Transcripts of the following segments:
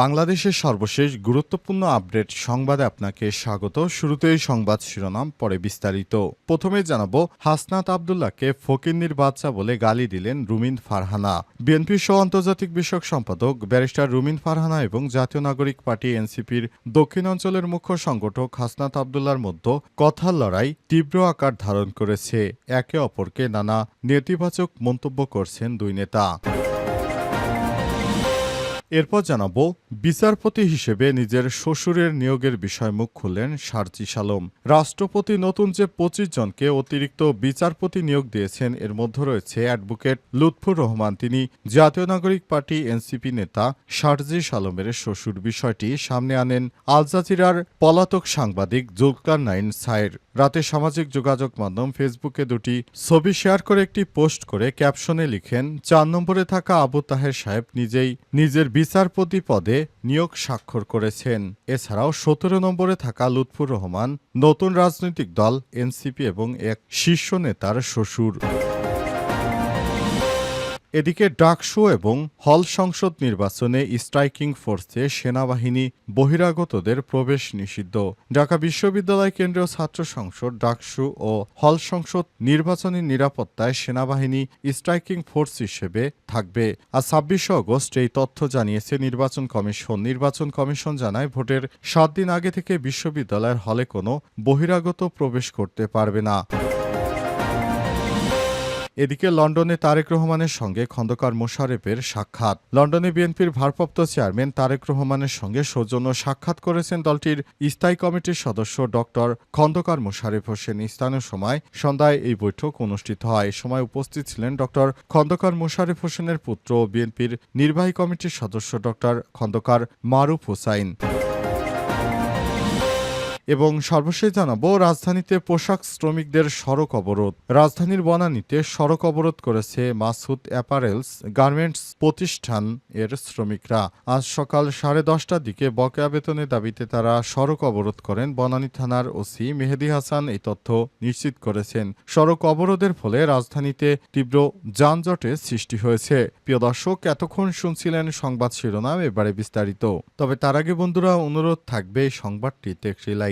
বাংলাদেশের সর্বশেষ গুরুত্বপূর্ণ আপডেট সংবাদে আপনাকে স্বাগত। শুরুতেই সংবাদ শিরোনাম, পরে বিস্তারিত। প্রথমে জানাব, হাসনাত আবদুল্লাহকে ফকিন্নির বাচ্চা বলে গালি দিলেন রুমিন ফারহানা। বিএনপি সহ আন্তর্জাতিক বিষয়ক সম্পাদক, ব্যারিস্টার রুমিন ফারহানা এবং জাতীয় নাগরিক পার্টি এনসিপির দক্ষিণ অঞ্চলের মুখ্য সংগঠক হাসনাত আবদুল্লার মধ্যে কথার লড়াই তীব্র আকার ধারণ করেছে। একে অপরকে নানা নেতিবাচক মন্তব্য করছেন দুই নেতা। এরপর জানাব, বিচারপতি হিসেবে নিজের শ্বশুরের নিয়োগের বিষয় মুখ খুললেন সার্জিস সালম। রাষ্ট্রপতি নতুন যে পঁচিশ জনকে অতিরিক্ত বিচারপতি নিয়োগ দিয়েছেন, এর মধ্যে রয়েছে অ্যাডভোকেট লুৎফুর রহমান, তিনি জাতীয় নাগরিক পার্টি এনসিপি নেতা। সার্জিস সালমের শ্বশুর বিষয়টি সামনে আনেন আল জাজিরার পলাতক সাংবাদিক জুলকার নাইন সায়ের। রাতে সামাজিক যোগাযোগ মাধ্যম ফেসবুকে দুটি ছবি শেয়ার করে একটি পোস্ট করে ক্যাপশনে লিখেন, চার নম্বরে থাকা আবু তাহের সাহেব নিজেই নিজের বিচারপতি পদে নিয়োগ স্বাক্ষর করেছেন। এছাড়াও সতেরো নম্বরে থাকা লুৎফুর রহমান নতুন রাজনৈতিক দল, এনসিপি এবং এক শীর্ষ নেতার শ্বশুর। এদিকে ডাকসু এবং হল সংসদ নির্বাচনে স্ট্রাইকিং ফোর্সে সেনাবাহিনী বহিরাগতদের প্রবেশ নিষিদ্ধ। ঢাকা বিশ্ববিদ্যালয় কেন্দ্রীয় ছাত্র সংসদ ডাকসু ও হল সংসদ নির্বাচনী নিরাপত্তায় সেনাবাহিনী স্ট্রাইকিং ফোর্স হিসেবে থাকবে। আর ছাব্বিশে অগস্ট এই তথ্য জানিয়েছে নির্বাচন কমিশন। নির্বাচন কমিশন জানায় ভোটের সাত দিন আগে থেকে বিশ্ববিদ্যালয়ের হলে কোনো বহিরাগত প্রবেশ করতে পারবে না। এদিকে লন্ডনে তারেক রহমানের সঙ্গে খন্দকার মোশারেফের সাক্ষাৎ। লন্ডনে বিএনপির ভারপ্রাপ্ত চেয়ারম্যান তারেক রহমানের সঙ্গে সৌজন্য সাক্ষাৎ করেছেন দলটির স্থায়ী কমিটির সদস্য ডক্টর খন্দকার মোশারেফ হোসেন। স্থানীয় সময় সন্ধ্যায় এই বৈঠক অনুষ্ঠিত হয়। এ সময় উপস্থিত ছিলেন ডক্টর খন্দকার মোশারেফ হোসেনের পুত্র বিএনপির নির্বাহী কমিটির সদস্য ডক্টর খন্দকার মারুফ হোসাইন। এবং সর্বশেষ জানাব, রাজধানীতে পোশাক শ্রমিকদের সড়ক অবরোধ। রাজধানীর বনানীতে সড়ক অবরোধ করেছে মাসুদ অ্যাপারেলস গার্মেন্টস প্রতিষ্ঠান এর শ্রমিকরা। আজ সকাল সাড়ে দশটার দিকে বকেয়া বেতনের দাবিতে তারা সড়ক অবরোধ করেন বনানী থানার ওসি মেহেদি হাসান এই তথ্য নিশ্চিত করেছেন। সড়ক অবরোধের ফলে রাজধানীতে তীব্র যানজটের সৃষ্টি হয়েছে। প্রিয় দর্শক, এতক্ষণ শুনছিলেন সংবাদ শিরোনাম, এবারে বিস্তারিত। তবে তার আগে বন্ধুরা, অনুরোধ থাকবে এই সংবাদটিতে লাইক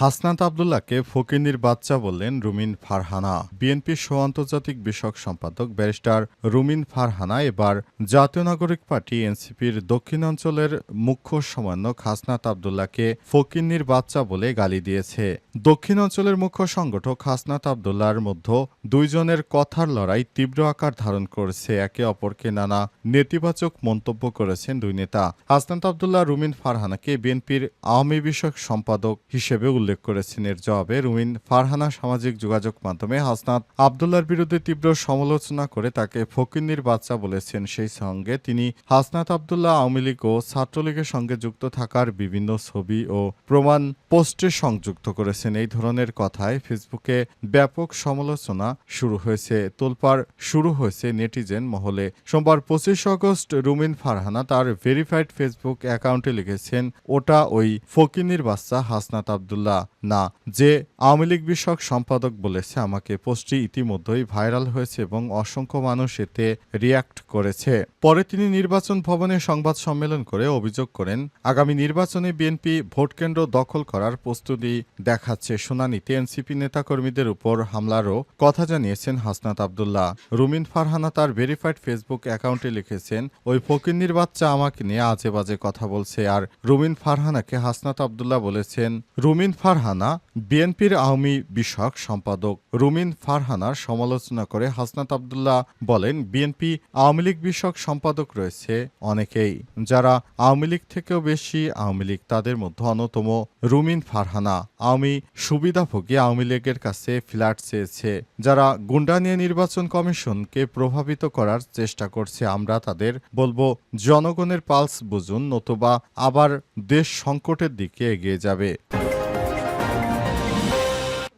হাসনাত আবদুল্লাহকে ফকিন্নির বাচ্চা বললেন রুমিন ফারহানা। বিএনপির সহ আন্তর্জাতিক বিষয়ক সম্পাদক ব্যারিস্টার রুমিন ফারহানা এবার জাতীয় নাগরিক পার্টি এনসিপির দক্ষিণাঞ্চলের মুখ্য সমন্বয়ক হাসনাত আবদুল্লাহকে ফকিন্নির বাচ্চা বলে গালি দিয়েছে। দক্ষিণ অঞ্চলের মুখ্য সংগঠক হাসনাত আবদুল্লাহর মধ্যে দুইজনের কথার লড়াই তীব্র আকার ধারণ করেছে। একে অপরকে নানা নেতিবাচক মন্তব্য করেছেন দুই নেতা। হাসনাত আবদুল্লাহ রুমিন ফারহানাকে বিএনপির আওয়ামী বিষয়ক সম্পাদক হিসেবে উল্লেখ করেছেন এর জবাবে রুমিন ফারহানা সামাজিক যোগাযোগ মাধ্যমে হাসনাত আবদুল্লার বিরুদ্ধে তীব্র সমালোচনা করে তাকে ফকিন্নির বাচ্চা বলেছেন। সেই সঙ্গে তিনি হাসনাত আবদুল্লাহ আওয়ামী লীগ ও ছাত্রলীগের সঙ্গে যুক্ত থাকার বিভিন্ন ছবি ও প্রমাণ পোস্টে সংযুক্ত করেছেন। এই ধরনের কথায় ফেসবুকে ব্যাপক সমালোচনা শুরু হয়েছে। তোলপাড় শুরু হয়েছে নেটিজেন মহলে। সোমবার পঁচিশ আগস্ট রুমিন ফারহানা তার ভেরিফাইড ফেসবুক অ্যাকাউন্টে লিখেছেন, ওটা ওই ফকিন্নির বাচ্চা হাসনাত আবদুল্লাহ। না, যে আওয়ামী লীগ বিষয়ক সম্পাদক বলেছে, আমাকে পোস্টটি ইতিমধ্যেই ভাইরাল হয়েছে এবং অসংখ্য মানুষ এতে রিয়াক্ট করেছে। পরে তিনি নির্বাচন ভবনে সংবাদ সম্মেলন করে অভিযোগ করেন, আগামী নির্বাচনে বিএনপি ভোটকেন্দ্র দখল করার প্রস্তুতি দেখাচ্ছে শুনানিতে এনসিপি নেতাকর্মীদের উপর হামলারও কথা জানিয়েছেন হাসনাত আবদুল্লাহ। রুমিন ফারহানা তার ভেরিফাইড ফেসবুক অ্যাকাউন্টে লিখেছেন, ওই ফকিন্নির বাচ্চা আমাকে নিয়ে আজে বাজে কথা বলছে। আর রুমিন ফারহানাকে হাসনাত আবদুল্লাহ বলেছেন, রুমিন ফারহানা বিএনপির আওয়ামী বিষয়ক সম্পাদক রুমিন ফারহানার সমালোচনা করে হাসনাত আবদুল্লাহ বলেন, বিএনপি আওয়ামী লীগ বিষয়ক সম্পাদক রয়েছে অনেকেই। যারা আওয়ামী লীগ থেকেও বেশি, আওয়ামী লীগ তাদের মধ্যে অন্যতম রুমিন ফারহানা। আওয়ামী সুবিধাভোগী আওয়ামী লীগের কাছে ফ্ল্যাট চেয়েছে। যারা গুন্ডা নিয়ে নির্বাচন কমিশনকে প্রভাবিত করার চেষ্টা করছে, আমরা তাদের বলব, জনগণের পালস বুঝুন, নতুবা আবার দেশ সংকটের দিকে এগিয়ে যাবে।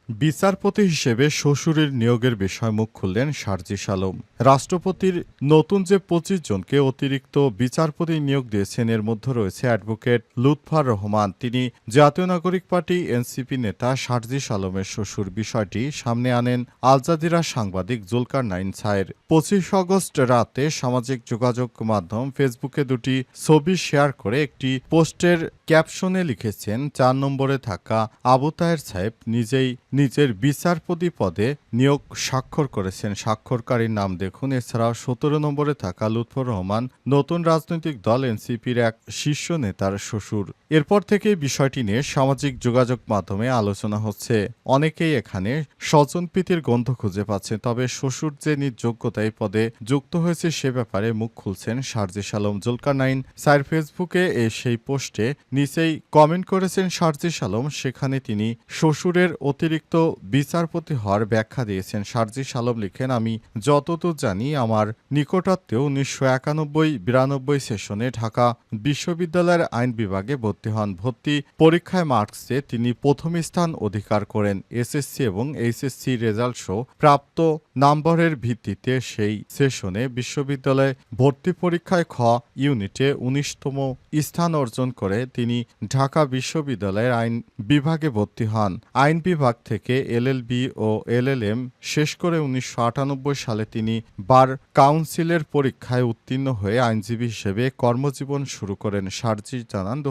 বিচারপতি হিসেবে শ্বশুরের নিয়োগের বিষয়ে মুখ খুললেন সার্জিস আলম রাষ্ট্রপতির নতুন যে পঁচিশ জনকে অতিরিক্ত বিচারপতি নিয়োগ দিয়েছেন, এর মধ্যে রয়েছে অ্যাডভোকেট লুৎফার রহমান। তিনি জাতীয় নাগরিক পার্টি এনসিপি নেতা সার্জিস আলমের শ্বশুর। বিষয়টি সামনে আনেন আলজাদিরা সাংবাদিক জুলকার নাইন সায়ের পঁচিশ আগস্ট রাতে সামাজিক যোগাযোগ মাধ্যম ফেসবুকে দুটি ছবি শেয়ার করে একটি পোস্টের ক্যাপশনে লিখেছেন, চার নম্বরে থাকা আবু তাহের সাহেব নিজেই নিজের বিচারপতি পদে নিয়োগ স্বাক্ষর করেছেন। স্বাক্ষরকারীর নাম দেখুন। এছাড়াও সতেরো নম্বরে থাকা লুৎফর রহমান নতুন রাজনৈতিক দল এনসিপির এক শীর্ষ নেতার শ্বশুর। এরপর থেকে বিষয়টি নিয়ে সামাজিক যোগাযোগ মাধ্যমে আলোচনা হচ্ছে। অনেকেই এখানে স্বজনপ্রীতির গন্ধ খুঁজে পাচ্ছে তবে শ্বশুর যে নিজ যোগ্যতা এই পদে যুক্ত হয়েছে সে ব্যাপারে মুখ খুলছেন সার্জিস আলম জুলকার নাইন স্যার ফেসবুকে এ সেই পোস্টে নিচেই কমেন্ট করেছেন সার্জিস আলম সেখানে তিনি শ্বশুরের অতিরিক্ত বিচারপতি হওয়ার ব্যাখ্যা দিয়েছেন সার্জিস আলম লিখেন, আমি যতদূর জানি আমার নিকটাত্মীয় উনিশশো একানব্বই বিরানব্বই সেশনে ঢাকা বিশ্ববিদ্যালয়ের আইন বিভাগে ভর্তি হন। ভর্তি পরীক্ষায় মার্কসে তিনি প্রথম স্থান অধিকার করেন। এসএসসি এবং এইচএসসি রেজাল্ট সহ প্রাপ্ত নম্বরের ভিত্তিতে সেই সেশনে বিশ্ববিদ্যালয়ে ভর্তি পরীক্ষায় খ ইউনিটে উনিশতম স্থান অর্জন করে তিনি ঢাকা বিশ্ববিদ্যালয়ের আইন বিভাগে ভর্তি হন। আইন বিভাগ থেকে এলএলবি ও এলএলএম শেষ করে উনিশশো আটানব্বই সালে তিনি বার কাউন্সিলের পরীক্ষায় উত্তীর্ণ হয়ে আইনজীবী হিসেবে কর্মজীবন শুরু করেন। সার্জি জানান দু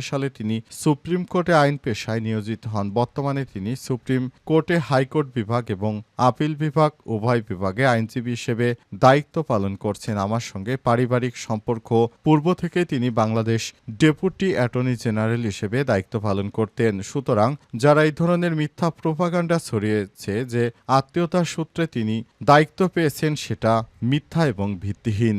সালে তিনি সুপ্রিম কোর্টে আইন পেশায় নিয়োজিত হন। বর্তমানে তিনি সুপ্রিম কোর্টে হাইকোর্ট বিভাগ এবং আপিল বিভাগ, উভয় বিভাগে আইনজীবী হিসেবে দায়িত্ব পালন করছেন। আমার সঙ্গে পারিবারিক সম্পর্ক, পূর্ব থেকে তিনি বাংলাদেশ ডেপুটি অ্যাটর্নি জেনারেল হিসেবে দায়িত্ব পালন করতেন। সুতরাং যারা এই ধরনের মিথ্যা প্রোপাগান্ডা ছড়িয়েছে যে আত্মীয়তার সূত্রে তিনি দায়িত্ব পেয়েছেন সেটা মিথ্যা এবং ভিত্তিহীন।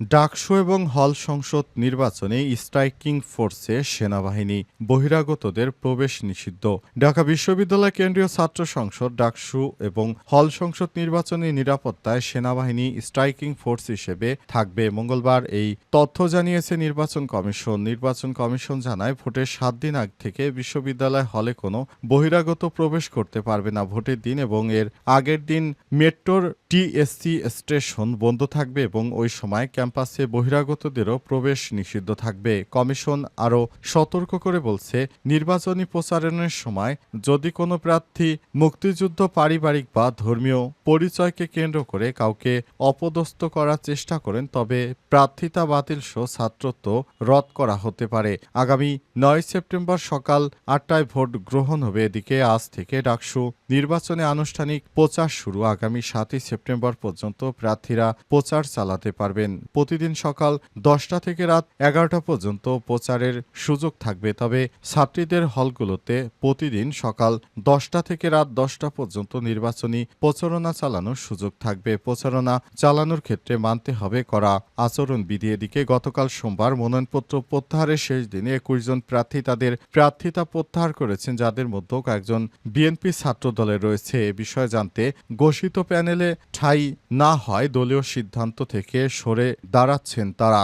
ডাকসু এবং হল সংসদ নির্বাচনে স্ট্রাইকিং ফোর্সে সেনাবাহিনী বহিরাগতদের প্রবেশ নিষিদ্ধ। ঢাকা বিশ্ববিদ্যালয় কেন্দ্রীয় ছাত্র সংসদ ডাকসু এবং হল সংসদ নির্বাচনী নিরাপত্তায় সেনাবাহিনী স্ট্রাইকিং ফোর্স হিসেবে থাকবে। মঙ্গলবার এই তথ্য জানিয়েছে নির্বাচন কমিশন। নির্বাচন কমিশন জানায় ভোটের সাত দিন আগ থেকে বিশ্ববিদ্যালয় হলে কোনো বহিরাগত প্রবেশ করতে পারবে না। ভোটের দিন এবং এর আগের দিন মেট্রোর টিএসসি স্টেশন বন্ধ থাকবে এবং ওই সময় ক্যাম্পাসে বহিরাগতদেরও প্রবেশ নিষিদ্ধ থাকবে। কমিশন আরও সতর্ক করে বলছে, নির্বাচনী প্রচারণের সময় যদি কোনো প্রার্থী মুক্তিযুদ্ধ পারিবারিক বা ধর্মীয় পরিচয়কে কেন্দ্র করে কাউকে অপদস্থ করার চেষ্টা করেন, তবে প্রার্থিতা বাতিল সহ ছাত্রত্ব রদ করা হতে পারে। আগামী নয় সেপ্টেম্বর সকাল আটটায় ভোট গ্রহণ হবে। এদিকে আজ থেকে ডাকসু নির্বাচনে আনুষ্ঠানিক প্রচার শুরু। আগামী সাতই সেপ্টেম্বর পর্যন্ত প্রার্থীরা প্রচার চালাতে পারবেন। প্রতিদিন সকাল দশটা থেকে রাত এগারোটা পর্যন্ত প্রচারের সুযোগ থাকবে। তবে ছাত্রীদের হলগুলোতে প্রতিদিন সকাল দশটা থেকে রাত দশটা পর্যন্ত নির্বাচনী প্রচারণা চালানোর সুযোগ থাকবে। প্রচারণা চালানোর ক্ষেত্রে মানতে হবে করা আচরণবিধি। এদিকে গতকাল সোমবার মনোনয়নপত্র প্রত্যাহারের শেষ দিনে একুশ জন প্রার্থী তাদের প্রার্থিতা প্রত্যাহার করেছেন, যাদের মধ্যে কয়েকজন বিএনপি ছাত্র দলে রয়েছে। এ বিষয়ে জানতে ঘোষিত প্যানেলে ঠাঁই না হয় দলীয় সিদ্ধান্ত থেকে সরে দাঁড়াচ্ছেন তারা।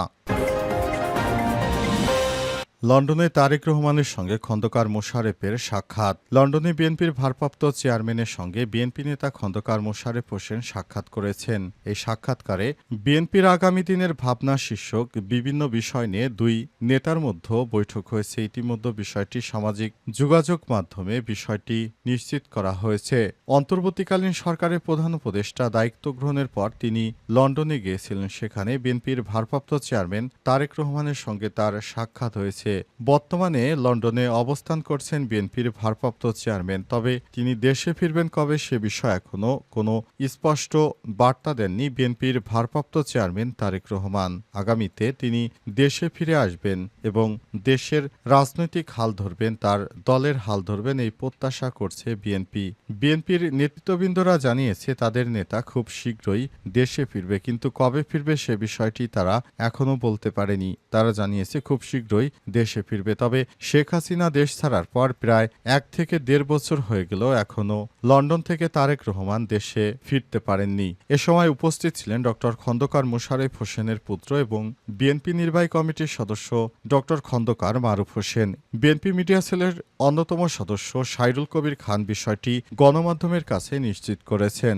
লন্ডনে তারেক রহমানের সঙ্গে খন্দকার মোশারেফের সাক্ষাৎ। লন্ডনে বিএনপির ভারপ্রাপ্ত চেয়ারম্যানের সঙ্গে বিএনপি নেতা খন্দকার মোশারেফ হোসেন সাক্ষাৎ করেছেন। এই সাক্ষাৎকারে বিএনপির আগামী দিনের ভাবনা শীর্ষক বিভিন্ন বিষয় নিয়ে দুই নেতার মধ্যে বৈঠক হয়েছে। ইতিমধ্যে বিষয়টি সামাজিক যোগাযোগ মাধ্যমে বিষয়টি নিশ্চিত করা হয়েছে। অন্তর্বর্তীকালীন সরকারের প্রধান উপদেষ্টা দায়িত্ব গ্রহণের পর তিনি লন্ডনে গিয়েছিলেন। সেখানে বিএনপির ভারপ্রাপ্ত চেয়ারম্যান তারেক রহমানের সঙ্গে তার সাক্ষাৎ হয়েছে। হয়েছে বর্তমানে লন্ডনে অবস্থান করছেন বিএনপির ভারপ্রাপ্ত চেয়ারম্যান। তবে তিনি দেশে ফিরবেন কবে সে বিষয়ে এখনও কোনো স্পষ্ট বার্তা দেননি বিএনপির ভারপ্রাপ্ত চেয়ারম্যান তারেক রহমান। আগামীতে তিনি দেশে ফিরে আসবেন এবং দেশের রাজনৈতিক হাল ধরবেন, তার দলের হাল ধরবেন এই প্রত্যাশা করছে বিএনপি। বিএনপির নেতৃত্ববৃন্দরা জানিয়েছে, তাদের নেতা খুব শীঘ্রই দেশে ফিরবে, কিন্তু কবে ফিরবে সে বিষয়টি তারা এখনও বলতে পারেনি। তারা জানিয়েছে, খুব শীঘ্রই দেশে ফিরবে। তবে শেখ হাসিনা দেশ ছাড়ার পর প্রায় এক থেকে দেড় বছর হয়ে গেল এখনও লন্ডন থেকে তারেক রহমান দেশে ফিরতে পারেননি। এ সময় উপস্থিত ছিলেন ডক্টর খন্দকার মোশারেফ হোসেনের পুত্র এবং বিএনপি নির্বাহী কমিটির সদস্য doctor Khandaker Maruf Hossain. BNP media সেলের অন্যতম সদস্য সাইরুল কবির খান বিষয়টি গণমাধ্যমের কাছে নিশ্চিত করেছেন।